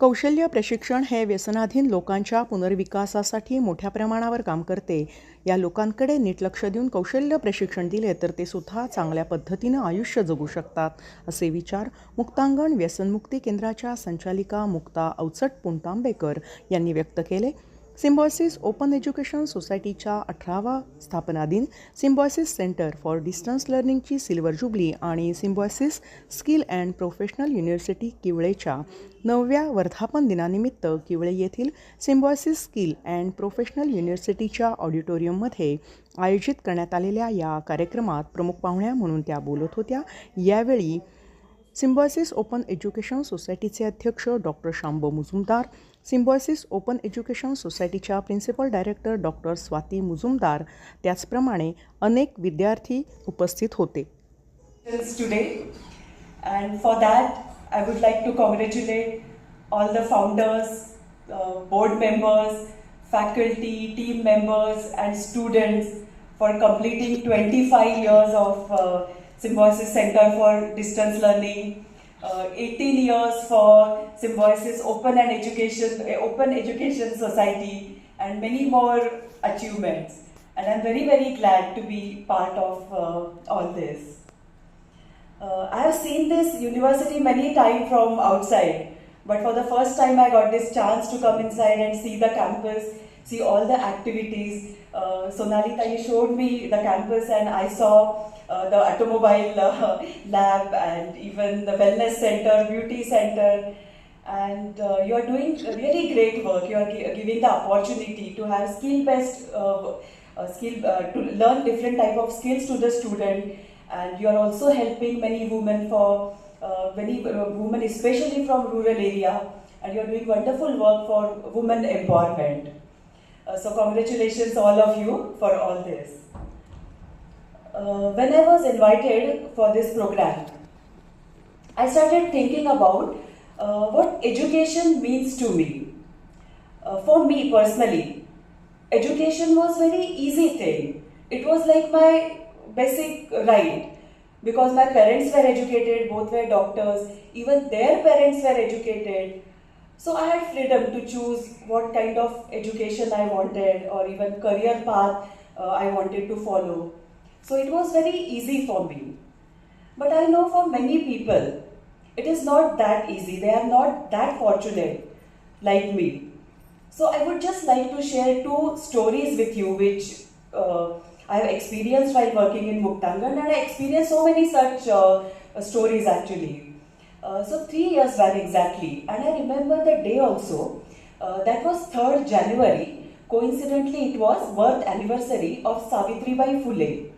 कौशल्य प्रशिक्षण हे व्यसनाधीन लोकांच्या पुनर्विकासासाठी मोठ्या प्रमाणावर काम करते. या लोकांकडे नीट लक्ष देऊन कौशल्य प्रशिक्षण दिले तर ते सुद्धा चांगल्या पद्धतीनं आयुष्य जगू शकतात असे विचार मुक्तांगण व्यसनमुक्ती केंद्राच्या संचालिका मुक्ता अवचट पुणतांबेकर यांनी व्यक्त केले. सिम्बॉयसिस ओपन एज्युकेशन सोसायटीच्या अठरावा स्थापना दिन सिम्बॉयसिस सेंटर फॉर डिस्टन्स लर्निंगची सिल्वर जुबली आणि Symbiosis skill and professional university किवळेच्या नवव्या वर्धापन दिनानिमित्त किवळे येथील सिम्बॉयसिस स्किल अँड प्रोफेशनल युनिव्हर्सिटीच्या ऑडिटोरियममध्ये आयोजित करण्यात आलेल्या या कार्यक्रमात प्रमुख पाहुण्या म्हणून त्या बोलत होत्या. यावेळी सिम्बॉयसिस ओपन एज्युकेशन सोसायटीचे अध्यक्ष doctor Shambo Mujumdar Symbiosis open education सोसायटीच्या principal director doctor Swati Mujumdar त्याचप्रमाणे अनेक विद्यार्थी उपस्थित होते. Today and for that I would like to congratulate all the founders board members faculty team members and students for completing twenty five years of Symbiosis centre for distance learning Uh, 18 years for Symbiosis Open and Education, uh, Open Education Society, and many more achievements. And I'm very, very glad to be part of uh, all this. Uh, I have seen this university many times from outside, but for the first time I got this chance to come inside and see the campus, see all the activities. Uh, Sonali Tai showed me the campus and I saw uh, the automobile uh, lab and even the wellness center, beauty center. And uh, you are doing really great work. You are gi- giving the opportunity to have skill-based uh, uh, skill uh, to learn different type of skills to the student and you are also helping many women for uh, many uh, women especially from rural area and you are doing wonderful work for women empowerment uh, so congratulations all of you for all this. Uh, when i was invited for this program i started thinking about uh, what education means to me. Uh, for me personally education was very easy thing. It was like my basic right. Because my parents were educated both were doctors even their parents were educated so i had freedom to choose what kind of education i wanted or even career path uh, i wanted to follow. So it was very easy for me. But i know for many people it is not that easy. They are not that fortunate like me. So I would just like to share two stories with you, which uh, I have experienced while working in Muktangan, and I experienced so many such uh, stories actually. Uh, so three years back exactly, and I remember the day also. Uh, that was 3rd January. Coincidentally, it was birth anniversary of Savitri Bai Phule.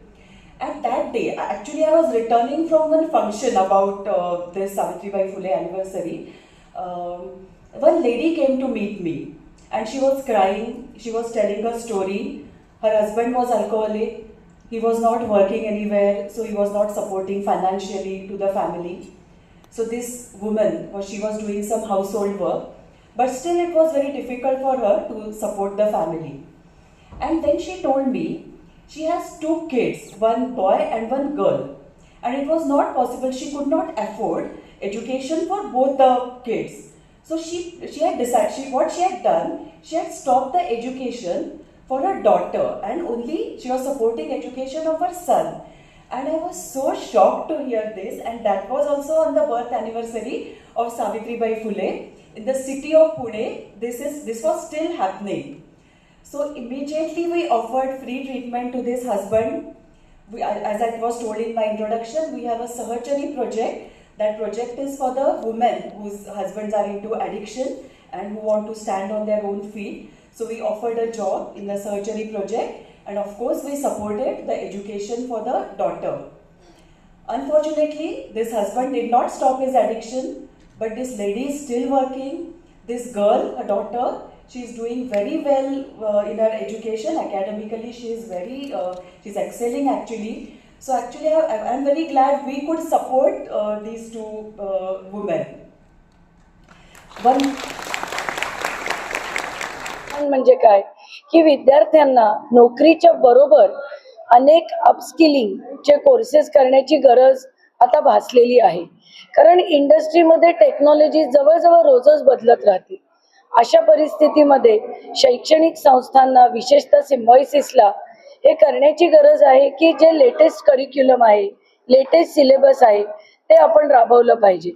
At that day, actually, I was returning from one function about uh, this Savitri Bai Phule anniversary. Um, one lady came to meet me and she was crying. She was telling her story. Her husband was alcoholic. He was not working anywhere, so he was not supporting financially to the family. So this woman, she was doing some household work, but still it was very difficult for her to support the family. And then she told me she has two kids, one boy and one girl. And it was not possible, she could not afford education for both the kids. So she, she had decided, she, what she had done, she had stopped the education for her daughter and only she was supporting education of her son. And I was so shocked to hear this, and that was also on the birth anniversary of Savitri Bai Phule in the city of Pune. This is this was still happening. So immediately we offered free treatment to this husband. We, as I was told in my introduction, we have a Sahachari project. That project is for the women whose husbands are into addiction and who want to stand on their own feet. So we offered a job in the Sahachari project and of course we supported the education for the daughter. Unfortunately, this husband did not stop his addiction, but this lady is still working. This girl, her daughter, she is doing very well uh, in her education. Academically, she is very, uh, she's excelling actually. So actually, I, I'm very glad we could support uh, these two uh, women. One शिक्षण म्हणजे काय की विद्यार्थ्यांना नोकरीच्या बरोबर अनेक अपस्किलिंगचे courses करण्याची गरज आता भासलेली आहे. कारण इंडस्ट्रीमध्ये टेक्नॉलॉजी जवळजवळ रोजच बदलत राहते. अशा परिस्थितीमध्ये शैक्षणिक संस्थांना विशेषतः सिम्बॉयसिसला हे करण्याची गरज आहे की जे लेटेस्ट करिक्युलम आहे लेटेस्ट सिलेबस आहे ते आपण राबवलं पाहिजे.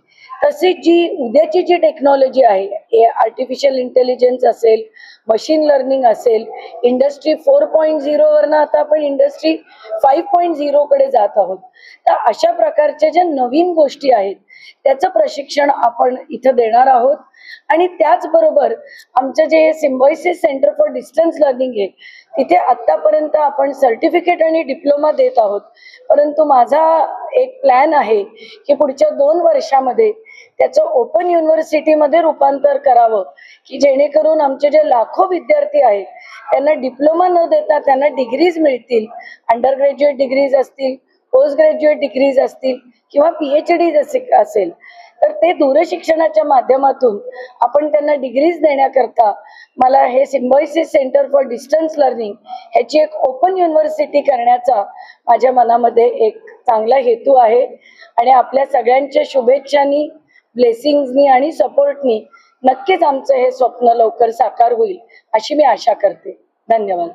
तसेच जी उद्याची जी टेक्नॉलॉजी आहे आर्टिफिशियल इंटेलिजन्स असेल मशीन लर्निंग असेल इंडस्ट्री फोर पॉईंट झिरोवरनं आता आपण इंडस्ट्री फाईव्ह पॉईंट झिरोकडे जात आहोत. तर अशा प्रकारच्या ज्या नवीन गोष्टी आहेत त्याचं प्रशिक्षण आपण इथं देणार आहोत. आणि त्याचबरोबर आमचं जे Symbiosis centre for distance learning आहे तिथे आत्तापर्यंत आपण सर्टिफिकेट आणि डिप्लोमा देत आहोत. परंतु माझा एक प्लॅन आहे की पुढच्या दोन वर्षामध्ये त्याचं ओपन युनिव्हर्सिटीमध्ये रूपांतर करावं की जेणेकरून आमचे जे लाखो विद्यार्थी आहेत त्यांना डिप्लोमा न देता त्यांना डिग्रीज मिळतील अंडर ग्रॅज्युएट डिग्रीज असतील पोस्ट ग्रॅज्युएट डिग्रीज असतील किंवा पी एच डीज असेल. तर ते दूरशिक्षणाच्या माध्यमातून आपण त्यांना डिग्रीज देण्याकरता मला हे Symbiosis centre for distance learning ह्याची एक ओपन युनिव्हर्सिटी करण्याचा माझ्या मनामध्ये एक चांगला हेतू आहे. आणि आपल्या सगळ्यांच्या शुभेच्छांनी ब्लेसिंग्सनी आणि सपोर्टनी नक्कीच आमचं हे स्वप्न लवकर साकार होईल अशी मी आशा करते. धन्यवाद.